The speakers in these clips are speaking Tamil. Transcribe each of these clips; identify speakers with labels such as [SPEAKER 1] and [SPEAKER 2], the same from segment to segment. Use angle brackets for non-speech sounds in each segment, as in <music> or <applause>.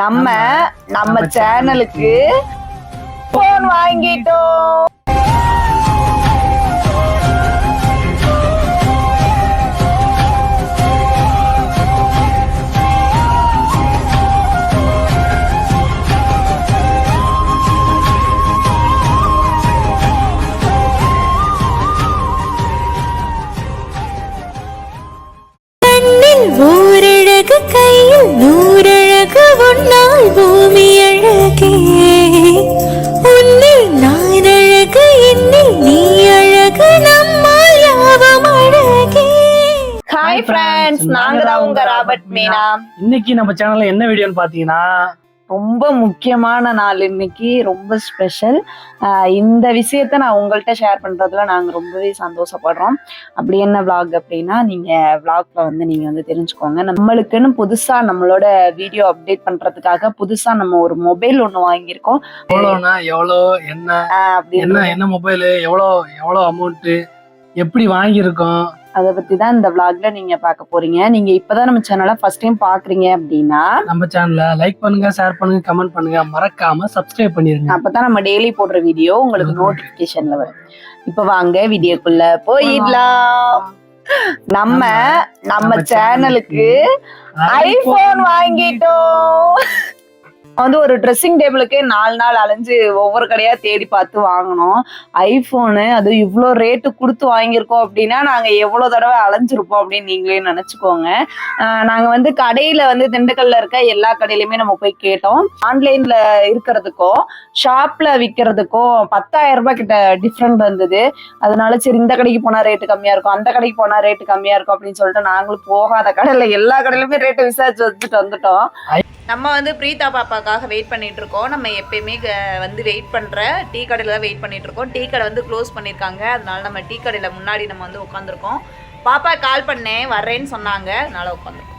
[SPEAKER 1] நம்ம நம்ம சேனலுக்கு போன் வாங்கிட்டோம். மீனா
[SPEAKER 2] இன்னைக்கு நம்ம சேனல்ல என்ன வீடியோன்னு பாத்தீங்கன்னா
[SPEAKER 1] ரொம்ப முக்கியமான நாள் இன்னைக்கு ரொம்ப ஸ்பெஷல் இந்த விஷயத்த நான் உங்கள்கிட்ட ஷேர் பண்றதுல நாங்க ரொம்பவே சந்தோஷப்படுறோம். அப்படி என்ன vlog அப்படின்னா நீங்க vlogல வந்து நீங்க வந்து தெரிஞ்சுக்கோங்க. நம்மளுக்குன்னு புதுசா நம்மளோட வீடியோ அப்டேட் பண்றதுக்காக புதுசா நம்ம ஒரு மொபைல் ஒண்ணு வாங்கியிருக்கோம்.
[SPEAKER 2] எவ்வளோனா எவ்வளோ என்ன என்ன என்ன மொபைல் எவ்வளோ எவ்வளோ அமௌண்ட் எப்படி வாங்கியிருக்கோம்
[SPEAKER 1] அதை பத்தி தான் இந்த vlogல நீங்க பார்க்க போறீங்க. நீங்க இப்பதான் நம்ம சேனலை ஃபர்ஸ்ட் டைம் பாக்குறீங்க அப்படின்னா
[SPEAKER 2] நம்ம சேனல்ல லைக் பண்ணுங்க ஷேர் பண்ணுங்க கமெண்ட் பண்ணுங்க. மறக்காம சப்ஸ்கிரைப் பண்ணிருங்க.
[SPEAKER 1] அப்பதான் நம்ம டெய்லி போடுற வீடியோ உங்களுக்கு நோட்டிபிகேஷன்ல வரும். இப்ப வாங்க வீடியோக்குள்ள போயிடலாம். நம்ம நம்ம சேனலுக்கு ஐபோன் வாங்கிட்டோம். வந்து ஒரு ட்ரெஸ்ஸிங் டேபிளுக்கே நாலு நாள் அலைஞ்சு ஒவ்வொரு கடையா தேடி பார்த்து வாங்கினோம். ஐபோனு அது இவ்வளோ ரேட்டு கொடுத்து வாங்கியிருக்கோம் அப்படின்னா நாங்க எவ்வளவு தடவை அலைஞ்சிருப்போம் அப்படின்னு நீங்களே நினைச்சுக்கோங்க. ஆஹ் நாங்க வந்து கடையில வந்து திண்டுக்கல்ல இருக்க எல்லா கடையிலுமே நம்ம போய் கேட்டோம். ஆன்லைன்ல இருக்கிறதுக்கும் ஷாப்ல விற்கிறதுக்கும் பத்தாயிரம் ரூபாய் கிட்ட டிஃப்ரெண்ட் வந்தது. அதனால சரி இந்த கடைக்கு போனா ரேட்டு கம்மியா இருக்கும் அந்த கடைக்கு போனா ரேட்டு கம்மியா இருக்கும் அப்படின்னு சொல்லிட்டு நாங்களும் போகாத கடையில எல்லா கடையிலுமே ரேட்டு விசாரிச்சு வச்சுட்டு வந்துட்டோம். நம்ம வந்து பிரீதா பாப்பாக்காக வெயிட் பண்ணிட்டு இருக்கோம் நம்ம எப்பயுமே க- வந்து வெயிட் பண்ற டீ கடையில தான் வெயிட் பண்ணிட்டு இருக்கோம் டீ கடை வந்து க்ளோஸ் பண்ணிருக்காங்க. அதனால நம்ம டீ கடையில முன்னாடி நம்ம வந்து உட்காந்துருக்கோம் பாப்பா கால் பண்ணேன். வர்றேன்னு சொன்னாங்க. அதனால உட்காந்துருக்கோம்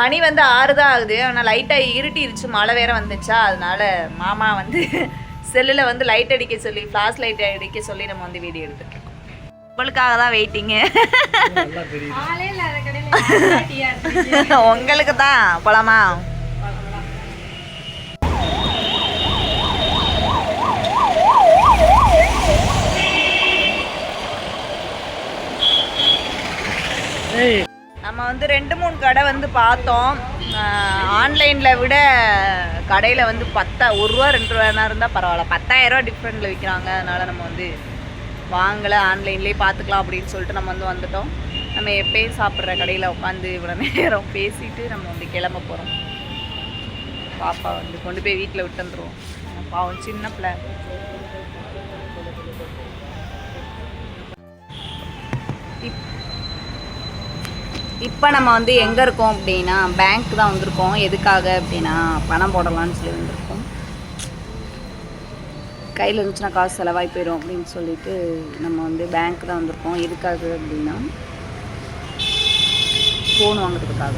[SPEAKER 1] மணி வந்து ஆறு தான் ஆகுது. ஆனால் லைட்டாக இருட்டிருச்சு. மழை வேற வந்துச்சா? அதனால மாமா வந்து <laughs> செல்லில் வந்து லைட் அடிக்க சொல்லி ஃப்ளாஷ் லைட் அடிக்க சொல்லி நம்ம வந்து வீடியோ எடுத்துட்டு இருக்கோம் உங்களுக்காக தான் வெயிட்டிங்கு உங்களுக்கு தான் போலாமா? நம்ம வந்து ரெண்டு மூணு கடை வந்து பார்த்தோம். ஆன்லைனில் விட கடையில் வந்து பத்தா ஒரு ரூபா ரெண்டு ரூபா இருந்தால் பரவாயில்ல. பத்தாயிரரூவா டிஃப்ரெண்ட்டில் விற்கிறாங்க அதனால் நம்ம வந்து வாங்கலை. ஆன்லைன்லேயே பார்த்துக்கலாம் அப்படின்னு சொல்லிட்டு நம்ம வந்து வந்துட்டோம். நம்ம எப்பயும் சாப்பிட்ற கடையில் உட்காந்து இவ்வளோ நேரம் பேசிட்டு நம்ம வந்து கிளம்ப போகிறோம் பாப்பா வந்து கொண்டு போய் வீட்டில் விட்டு வந்துடுவோம் பாவம் சின்ன பிள்ளை. இப்போ நம்ம வந்து எங்கே இருக்கோம் அப்படின்னா பேங்க் தான் வந்திருக்கோம். எதுக்காக அப்படின்னா பணம் போடலாம்னு சொல்லி வந்திருக்கோம். கையில் இருந்துச்சுன்னா காசு செலவாகி போயிடும் அப்படின்னு சொல்லிட்டு நம்ம வந்து பேங்க் தான் வந்திருக்கோம். எதுக்காக அப்படின்னா ஃபோன் வாங்குறதுக்காக.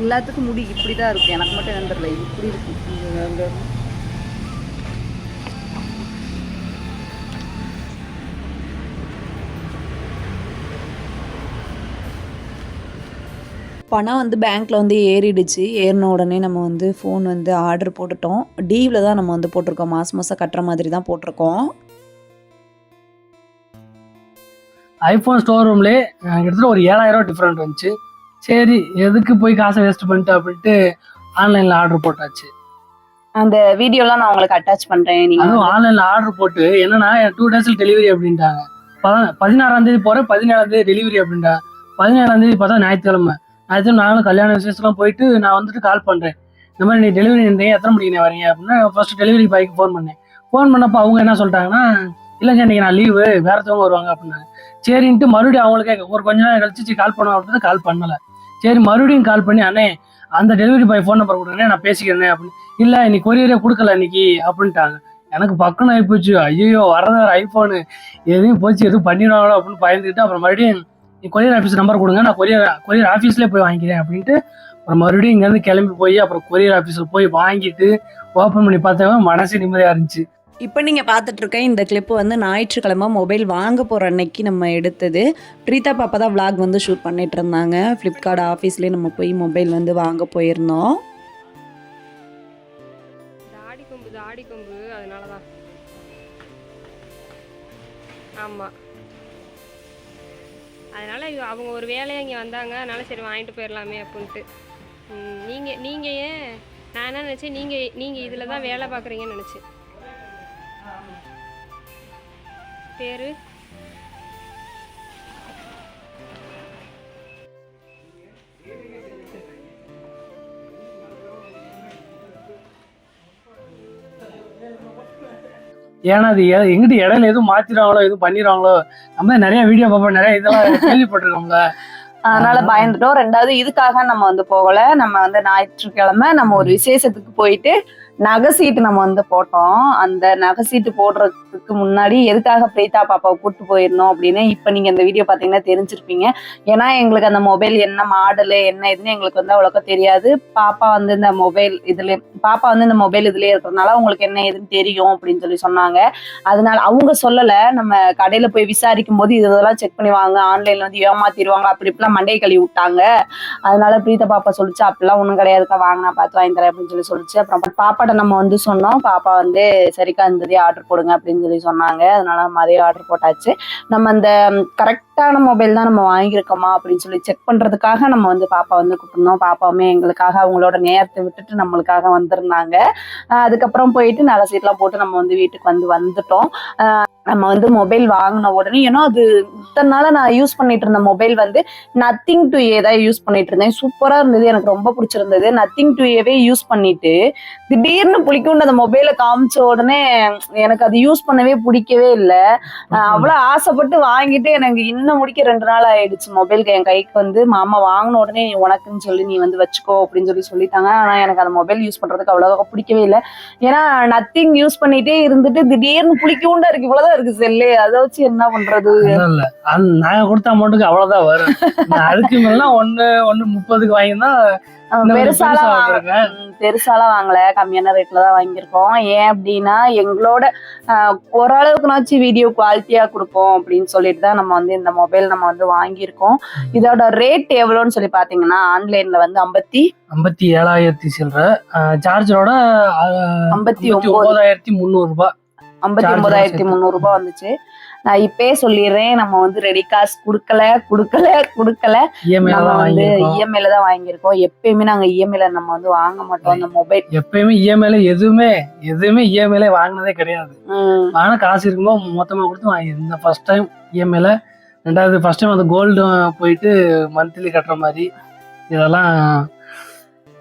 [SPEAKER 1] எல்லாத்துக்கும் முடி இப்படி தான் இருக்கும். எனக்கு மட்டும் என்னன்னு தெரியல. இப்படி இருக்கும். பணம் வந்து பேங்க்கில் வந்து ஏறிடுச்சு. ஏறின உடனே நம்ம வந்து ஃபோன் வந்து ஆர்டர் போட்டுட்டோம். டீவில் தான் நம்ம வந்து போட்டிருக்கோம். மாதம் மாதம் கட்டுற மாதிரி தான் போட்டிருக்கோம்.
[SPEAKER 2] ஐபோன் ஸ்டோர் ரூம்லே கிட்டத்தட்ட ஒரு ஏழாயிரம் ரூபா டிஃப்ரெண்ட் வந்துச்சு. சரி எதுக்கு போய் காசை வேஸ்ட் பண்ணிட்டு அப்படின்ட்டு ஆன்லைன்ல ஆர்டர் போட்டாச்சு.
[SPEAKER 1] அந்த வீடியோலாம் நான் உங்களுக்கு அட்டாச் பண்ணுறேன் நீங்கள்
[SPEAKER 2] அதுவும் ஆன்லைன்ல ஆர்டர் போட்டு என்னன்னா டூ டேஸ்ல டெலிவரி அப்படின்ட்டாங்க. பத- பதினாறாம் தேதி போறேன் பதினேழாம் தேதி டெலிவரி அப்படின்ட்டாங்க பதினேழாம் தேதி பார்த்தா ஞாயிற்றுக்கிழமை. அது நானும் கல்யாண விசேஷம்லாம் போயிட்டு நான் வந்துட்டு கால் பண்ணுறேன் இந்த மாதிரி நீ டெலிவரி நின்றீங்க எத்தனை மணிக்கு வரீங்க அப்படின்னா ஃபர்ஸ்ட் டெலிவரி பாய்க்கு ஃபோன் பண்ணேன். ஃபோன் பண்ணப்போ அவங்க என்ன சொல்லிட்டாங்கன்னா இல்லைங்க இன்னைக்கு நான் லீவு வேறத்தவங்க வருவாங்க அப்படின்னாங்க. சரின்ட்டு மறுபடியும் அவங்களுக்கே ஒரு கொஞ்ச நேரம் கழிச்சு கால் பண்ணுவோம் அப்படின்னு கால் பண்ணலை. சரி மறுபடியும் கால் பண்ணி அண்ணே அந்த டெலிவரி பாய் ஃபோன் நம்பர் கொடுக்குறேன் நான் பேசிக்கிறேன் அப்படின்னு. இல்லை இன்னைக்கு கொரியரே கொடுக்கல இன்னைக்கு அப்படின்ட்டாங்க. எனக்கு பக்கம் ஆகி போச்சு ஐயோ வரத ஐஃபோனு எதையும் போச்சு எதுவும் பண்ணிடுவாங்களோ அப்படின்னு பயந்துக்கிட்டு அப்புறம் மறுபடியும் கொரியர் ஆஃபீஸ் நம்பர் கொடுங்க நான் கொரியர் கொரியர் ஆஃபீஸ்லேயே போய் வாங்கிக்கிறேன் அப்படின்ட்டு அப்புறம் மறுபடியும் இங்கேருந்து கிளம்பி போய் அப்புறம் கொரியர் ஆஃபீஸில் போய் வாங்கிட்டு ஓப்பன் பண்ணி பார்த்தவன் மனசு நிம்மதியாக இருந்துச்சு.
[SPEAKER 3] இப்போ நீங்கள் பார்த்துட்டு இருக்க இந்த கிளிப்பு வந்து ஞாயிற்றுக்கிழமை மொபைல் வாங்க போகிற அன்னைக்கு நம்ம எடுத்தது. பிரீதா பாப்பா தான் vlog வந்து ஷூட் பண்ணிட்டு இருந்தாங்க. ஃப்ளிப்கார்ட் ஆஃபீஸ்லேயே நம்ம போய் மொபைல் வந்து வாங்க போயிருந்தோம்.
[SPEAKER 4] தாடி கொம்பு தாடி கொம்பு அதனால தான் ஆமாம் அவங்க ஒரு வேலையை இங்கே வந்தாங்க அதனால சரி வாங்கிட்டு போயிடலாமே அப்படின்ட்டு. நீங்கள் நீங்கள் ஏன் நான் என்ன நினச்சேன் நீங்கள் நீங்கள் இதில் தான் வேலை பார்க்குறீங்கன்னு நினச்சேன். பேர்?
[SPEAKER 2] ஏன்னா அது எங்கிட்ட இடையில எதுவும் மாத்திடுவாங்களோ எதுவும் பண்ணிடுவாங்களோ நம்ம நிறைய வீடியோ பார்ப்போம் நிறைய இதெல்லாம் <laughs> கேள்விப்பட்டிருக்கோம்ல.
[SPEAKER 1] அதனால பயந்துட்டோம். ரெண்டாவது இதுக்காக நம்ம வந்து போகல. நம்ம வந்து ஞாயிற்றுக்கிழமை நம்ம ஒரு விசேஷத்துக்கு போயிட்டு நகை சீட்டு நம்ம வந்து போட்டோம். அந்த நகை சீட்டு போடுறதுக்கு முன்னாடி எதுக்காக பிரீதா பாப்பாவை கூட்டு போயிருந்தோம் அப்படின்னு இப்ப நீங்க இந்த வீடியோ பார்த்தீங்கன்னா தெரிஞ்சிருப்பீங்க. ஏன்னா எங்களுக்கு அந்த மொபைல் என்ன மாடலு என்ன இதுன்னு எங்களுக்கு வந்து அவ்வளோக்கா தெரியாது. பாப்பா வந்து இந்த மொபைல் இதுல பாப்பா வந்து இந்த மொபைல் இதுலயே இருக்கிறதுனால உங்களுக்கு என்ன ஏதுன்னு தெரியும் அப்படின்னு சொல்லி சொன்னாங்க. அதனால அவங்க சொல்லல. நம்ம கடையில போய் விசாரிக்கும் போது இதெல்லாம் செக் பண்ணி வாங்க ஆன்லைன்ல வந்து ஏமாத்திடுவாங்க அப்படி இப்படிலாம் மண்டையை கழுவி விட்டாங்க. அதனால பிரீதா பாப்பா சொல்லிச்சு அப்படிலாம் ஒண்ணும் கிடையாதுக்கா வாங்க நான் பார்த்து வாங்கி தரேன் அப்படின்னு சொல்லி சொல்லிச்சு. அப்புறம் பாப்பா சாப்பாடை நம்ம வந்து சொன்னோம். பாப்பா வந்து சரிக்கா இந்த இதே ஆர்டர் போடுங்க அப்படின்னு சொல்லி சொன்னாங்க. அதனால நம்ம அதே ஆர்டர் போட்டாச்சு. நம்ம அந்த கரெக்டான மொபைல் தான் நம்ம வாங்கியிருக்கோமா அப்படின்னு சொல்லி செக் பண்ணுறதுக்காக நம்ம வந்து பாப்பா வந்து கூப்பிட்டுருந்தோம். பாப்பாவுமே எங்களுக்காக அவங்களோட நேரத்தை விட்டுட்டு நம்மளுக்காக வந்திருந்தாங்க. அதுக்கப்புறம் போயிட்டு நல்ல சீட்லாம் போட்டு நம்ம வந்து வீட்டுக்கு வந்து வந்துட்டோம். ஆஹ் நம்ம வந்து மொபைல் வாங்கின உடனே ஏன்னா அது இத்தனை நாளா நான் யூஸ் பண்ணிட்டு இருந்த மொபைல் வந்து நத்திங் டு ஏ தான் யூஸ் பண்ணிட்டு இருந்தேன். சூப்பரா இருந்தது எனக்கு ரொம்ப பிடிச்சிருந்தது. நத்திங் டு ஏவே யூஸ் பண்ணிட்டு திடீர்னு பிடிக்கும் அந்த மொபைலை காமிச்ச உடனே எனக்கு அது யூஸ் பண்ணவே பிடிக்கவே இல்லை. அவ்வளவு ஆசைப்பட்டு வாங்கிட்டு எனக்கு இன்னும் முடிக்க ரெண்டு நாள் ஆயிடுச்சு மொபைலுக்கு என் கைக்கு வந்து மாமா வாங்கின உடனே உனக்குன்னு சொல்லி நீ வந்து வச்சுக்கோ அப்படின்னு சொல்லி சொல்லிட்டாங்க. ஆனா எனக்கு அந்த மொபைல் யூஸ் பண்றதுக்கு அவ்வளவு பிடிக்கவே இல்லை. ஏன்னா நத்திங் யூஸ் பண்ணிட்டே இருந்துட்டு திடீர்னு பிடிக்கவுண்டா இருக்கு. இவ்வளவுதான் இருக்கு செல்லு அதை வச்சு என்ன பண்றது?
[SPEAKER 2] இல்ல நாங்க கொடுத்த அமௌண்ட்டுக்கு அவ்வளவுதான் வரும். அதுக்கு மேல ஒண்ணு ஒண்ணு முப்பதுக்கு வாங்கினா
[SPEAKER 1] பெருசாலாம் பெருசாலாம் வாங்கல. கம்மியான ரேட்ல தான் வாங்கியிருக்கோம். ஏன் அப்படின்னா எங்களோட ஆஹ், ஓரளவுக்குனாச்சும் வீடியோ குவாலிட்டியா கொடுப்போம் அப்படின்னு சொல்லிட்டு தான் நம்ம வந்து இந்த மொபைல் நம்ம வந்து வாங்கியிருக்கோம். இதோட ரேட் எவ்வளோன்னு சொல்லி பாத்தீங்கன்னா ஆன்லைன்ல வந்து ஐம்பத்தி
[SPEAKER 2] ஐம்பத்தி ஏழாயிரத்தி சில்லற. சார்ஜரோட
[SPEAKER 1] ஐம்பத்தி
[SPEAKER 2] ஐம்பத்தி
[SPEAKER 1] ஒன்பது
[SPEAKER 2] ஒன்பதாயிரத்தி முந்நூறு ரூபாய்
[SPEAKER 1] ஐம்பத்தி ஒன்பதாயிரத்தி. முந்நூறு ரூபாய் வந்துச்சு. நான் இப்பயே சொல்லிடுறேன் நம்ம வந்து ரெடி காசு கொடுக்கல கொடுக்கல கொடுக்கல.
[SPEAKER 2] இஎம்ஐ
[SPEAKER 1] நம்ம வந்து இஎம்ஐல தான் வாங்கியிருக்கோம். எப்பயுமே நாங்க இஎம்ஐல நம்ம வந்து வாங்க மாட்டோம். அந்த மொபைல்
[SPEAKER 2] எப்பயுமே இஎம்ஐல எதுவுமே எதுவுமே இஎம்ஐல வாங்கினதே கிடையாது. வாங்கின காசு இருக்கும்போது மொத்தமா கொடுத்து வாங்கி இந்த ஃபர்ஸ்ட் டைம் இஎம்ஐல ரெண்டாவது ஃபர்ஸ்ட் டைம் அந்த கோல்டு போயிட்டு மந்த்லி கட்டுற மாதிரி இதெல்லாம்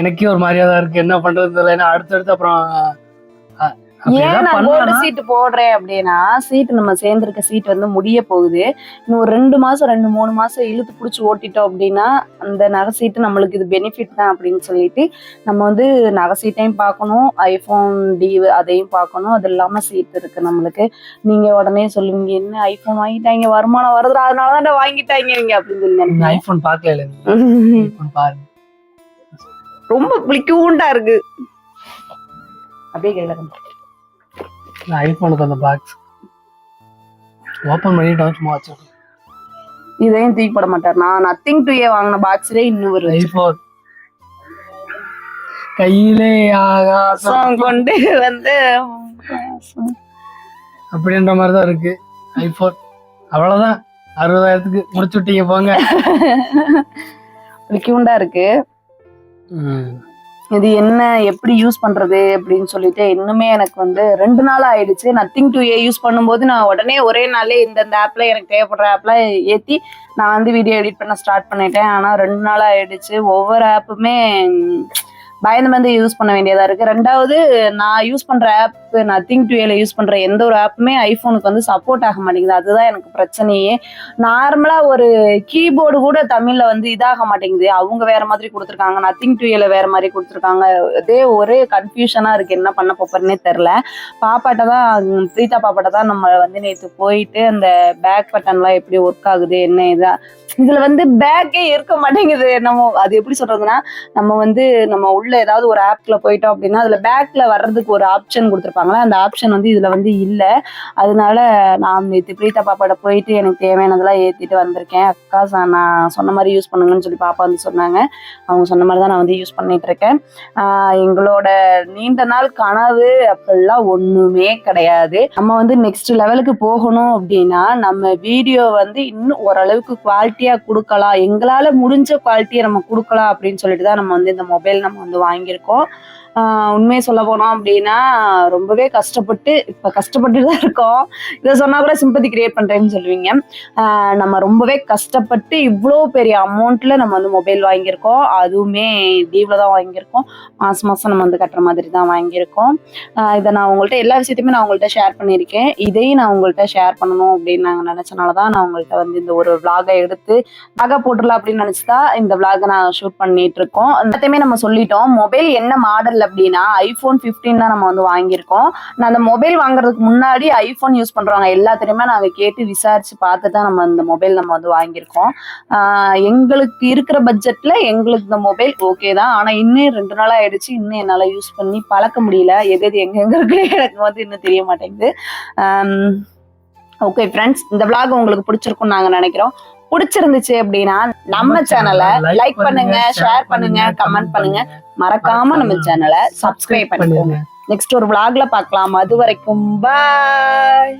[SPEAKER 2] எனக்கே ஒரு மாதிரியா தான் இருக்கு. என்ன பண்றது தெரியல. ஏன்னா அடுத்தடுத்து அப்புறம்
[SPEAKER 1] ஏன் நான் கோல்டு
[SPEAKER 2] பண்ணானா
[SPEAKER 1] சீட் போடுறேன் அப்படின்னா சீட் நம்ம சேர்ந்திருக்க சீட் வந்து முடிய போகுது. இன்னும் ஒரு ரெண்டு மாசம் ரெண்டு மூணு மாசம் இழுத்து பிடிச்சி ஓட்டிட்டோம் அப்படின்னா அந்த நகை சீட்டு நம்மளுக்கு இது பெனிஃபிட் தான் அப்படின்னு சொல்லிட்டு நம்ம வந்து நகை சீட்டையும் பார்க்கணும் ஐபோன் டி அதையும் பார்க்கணும். அது இல்லாம சீட் இருக்கு நம்மளுக்கு. நீங்க உடனே சொல்லுவீங்க என்ன ஐபோன் வாங்கிட்டாங்க? வருமானம் வருதுடா அதனால தான் வாங்கிட்டாங்க அப்படின்னு சொல்லி.
[SPEAKER 2] ஐபோன் பார்க்கல <laughs> பாருங்க.
[SPEAKER 1] ரொம்ப பிடிக்கூண்டா இருக்கு. அப்படியே கையில
[SPEAKER 2] ஐபோனுக்கு அந்த பாக்ஸ் ஓபன் பண்ணிட்டு சும்மா வச்சிருக்கேன்.
[SPEAKER 1] இதையும் தூக்கி போட மாட்டார். நான் நத்திங் டு ஏ வாங்கின பாக்ஸ்லயே இன்னும் ஒரு
[SPEAKER 2] ஐபோன். கையிலே ஆகாசம்.
[SPEAKER 1] சம் கொண்டு வந்து
[SPEAKER 2] அப்படின்ற மாதிரி தான் இருக்கு. ஐபோன். அவ்வளவுதான். அறுபதாயிரத்துக்கு முடிச்சு விட்டீங்க போங்க. <laughs>
[SPEAKER 1] கியூண்டா இருக்கு. இது என்ன எப்படி யூஸ் பண்றது அப்படின்னு சொல்லிட்டு இன்னுமே எனக்கு வந்து ரெண்டு நாள் ஆயிடுச்சு. நத்திங் டு ஏ யூஸ் பண்ணும்போது நான் உடனே ஒரே நாளே இந்தந்த ஆப்ல எனக்கு தேவைப்படுற ஆப்ல ஏத்தி நான் வந்து வீடியோ எடிட் பண்ண ஸ்டார்ட் பண்ணிட்டேன். ஆனா ரெண்டு நாள் ஆயிடுச்சு. ஒவ்வொரு ஆப்புமே பயந்து வந்து யூஸ் பண்ண வேண்டியதா இருக்கு. ரெண்டாவது நான் யூஸ் பண்ற ஆப் நான் டு டுவேல யூஸ் பண்ற எந்த ஒரு ஆப்புமே ஐபோனுக்கு வந்து சப்போர்ட் ஆக மாட்டேங்குது. அதுதான் எனக்கு பிரச்சனையே. நார்மலா ஒரு கீபோர்டு கூட தமிழ்ல வந்து இதாக மாட்டேங்குது. அவங்க வேற மாதிரி கொடுத்துருக்காங்க. நத்திங் திங்க் டுவேல வேற மாதிரி கொடுத்துருக்காங்க. அதே ஒரே கன்ஃபியூஷனா இருக்கு. என்ன பண்ண போறேன்னே தெரில பாப்பாட்ட தான் பிரீதா பாப்பாட்ட தான் நம்ம வந்து நேற்று போயிட்டு அந்த பேக் பட்டன்லாம் எப்படி ஒர்க் ஆகுது என்ன இதா இதுல வந்து பேக்கே இருக்க மாட்டேங்குது நம்ம அது எப்படி சொல்றதுன்னா நம்ம வந்து நம்ம உள்ள ஏதாவது ஒரு ஆப்ல போயிட்டோம் அப்படின்னா அதுல பேக்ல வர்றதுக்கு ஒரு ஆப்ஷன் கொடுத்துருப்பாங்களா? அந்த ஆப்ஷன் வந்து இதுல வந்து இல்லை. அதனால நான் நேற்று பிரீதா பாப்பாட்ட போயிட்டு எனக்கு தேவையானதெல்லாம் ஏத்திட்டு வந்திருக்கேன். அக்கா நான் சொன்ன மாதிரி யூஸ் பண்ணுங்கன்னு சொல்லி பாப்பா வந்து சொன்னாங்க. அவங்க சொன்ன மாதிரி தான் நான் வந்து யூஸ் பண்ணிட்டு இருக்கேன். எங்களோட நீண்ட நாள் கனவு அப்படிலாம் ஒண்ணுமே கிடையாது. நம்ம வந்து நெக்ஸ்ட் லெவலுக்கு போகணும் அப்படின்னா நம்ம வீடியோ வந்து இன்னும் ஓரளவுக்கு குவாலிட்டியா கொடுக்கலாம். எங்களால முடிஞ்ச குவாலிட்டியை நம்ம கொடுக்கலாம் அப்படின்னு சொல்லிட்டு தான் நம்ம வந்து இந்த மொபைல் நம்ம வந்து வாங்கியிருக்கோம். உண்மையை சொல்ல போனோம் அப்படின்னா ரொம்பவே கஷ்டப்பட்டு இப்போ கஷ்டப்பட்டு தான் இருக்கோம். இதை சொன்னால் கூட சிம்பத்தி கிரியேட் பண்ணுறேன்னு சொல்லுவீங்க. நம்ம ரொம்பவே கஷ்டப்பட்டு இவ்வளோ பெரிய அமௌண்ட்டில் நம்ம வந்து மொபைல் வாங்கியிருக்கோம். அதுவுமே லீவில் தான் வாங்கியிருக்கோம். மாதம் மாதம் நம்ம வந்து கட்டுற மாதிரி தான் வாங்கியிருக்கோம் இதை நான் உங்கள்கிட்ட எல்லா விஷயத்தையுமே நான் உங்கள்கிட்ட ஷேர் பண்ணியிருக்கேன். இதையும் நான் உங்கள்கிட்ட ஷேர் பண்ணணும் அப்படின்னு நாங்கள் நினச்சனால தான் நான் உங்கள்கிட்ட வந்து இந்த ஒரு விளாகை எடுத்து விளாக போட்டுடலாம் அப்படின்னு நினச்சி தான் இந்த விளாகை நான் ஷூட் பண்ணிட்டு இருக்கோம். எல்லாத்தையுமே நம்ம சொல்லிட்டோம். மொபைல் என்ன மாடலில் அப்படின்னா ஐபோன் 15 தான் நம்ம வந்து வாங்கியிருக்கோம். நான் அந்த மொபைல் வாங்குறதுக்கு முன்னாடி ஐபோன் யூஸ் பண்றவங்க எல்லாத்திலையுமே நாங்கள் கேட்டு விசாரிச்சு பார்த்து தான் நம்ம இந்த மொபைல் நம்ம வந்து வாங்கியிருக்கோம். எங்களுக்கு இருக்கிற பட்ஜெட்ல எங்களுக்கு இந்த மொபைல் ஓகே தான். ஆனால் இன்னும் ரெண்டு நாள் ஆயிடுச்சு. இன்னும் என்னால் யூஸ் பண்ணி பழக்க முடியல. எது எது எங்கெங்க இருக்கு எனக்கு வந்து இன்னும் தெரிய மாட்டேங்குது. ஓகே ஃப்ரெண்ட்ஸ் இந்த விளாக் உங்களுக்கு பிடிச்சிருக்கும்னு நாங்கள் நினைக்கிறோம். பிடிச்சிருந்துச்சு அப்படின்னா நம்ம சேனலை லைக் பண்ணுங்க ஷேர் பண்ணுங்க கமெண்ட் பண்ணுங்க. மறக்காம நம்ம சேனலை சப்ஸ்கிரைப் பண்ணிக்கோங்க. நெக்ஸ்ட் ஒரு vlogல பார்க்கலாம். அது வரைக்கும் பாய்